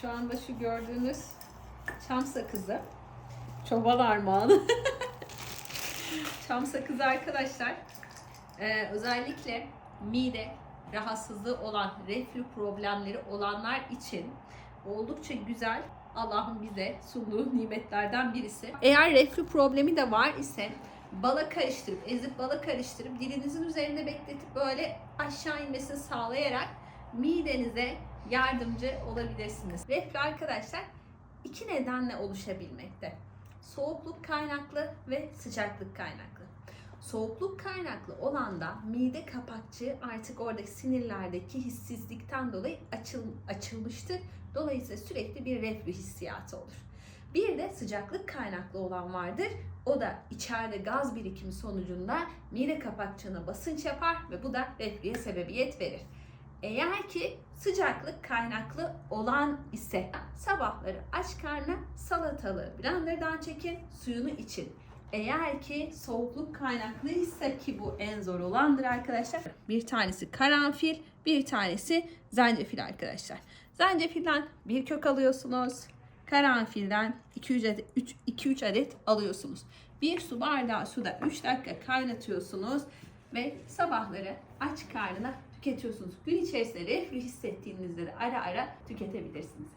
Şu anda şu gördüğünüz çam sakızı. Çoban armağanı. çam sakızı arkadaşlar. Ee, özellikle mide rahatsızlığı olan, reflü problemleri olanlar için oldukça güzel Allah'ın bize sunduğu nimetlerden birisi. Eğer reflü problemi de var ise bala karıştırıp, ezip bala karıştırıp dilinizin üzerinde bekletip böyle aşağı inmesini sağlayarak midenize yardımcı olabilirsiniz. Reflü arkadaşlar iki nedenle oluşabilmekte. Soğukluk kaynaklı ve sıcaklık kaynaklı. Soğukluk kaynaklı olan da mide kapakçığı artık oradaki sinirlerdeki hissizlikten dolayı açıl, açılmıştır. Dolayısıyla sürekli bir reflü hissiyatı olur. Bir de sıcaklık kaynaklı olan vardır. O da içeride gaz birikimi sonucunda mide kapakçığına basınç yapar ve bu da reflüye sebebiyet verir. Eğer ki sıcaklık kaynaklı olan ise sabahları aç karnına salatalığı blenderdan çekin, suyunu için. Eğer ki soğukluk kaynaklıysa ki bu en zor olandır arkadaşlar. Bir tanesi karanfil, bir tanesi zencefil arkadaşlar. Zencefilden bir kök alıyorsunuz. Karanfilden 2-3 adet, 2-3 adet alıyorsunuz. Bir su bardağı suda 3 dakika kaynatıyorsunuz ve sabahları aç karnına tüketiyorsunuz. Gün içerisinde reflü hissettiğinizde de ara ara tüketebilirsiniz.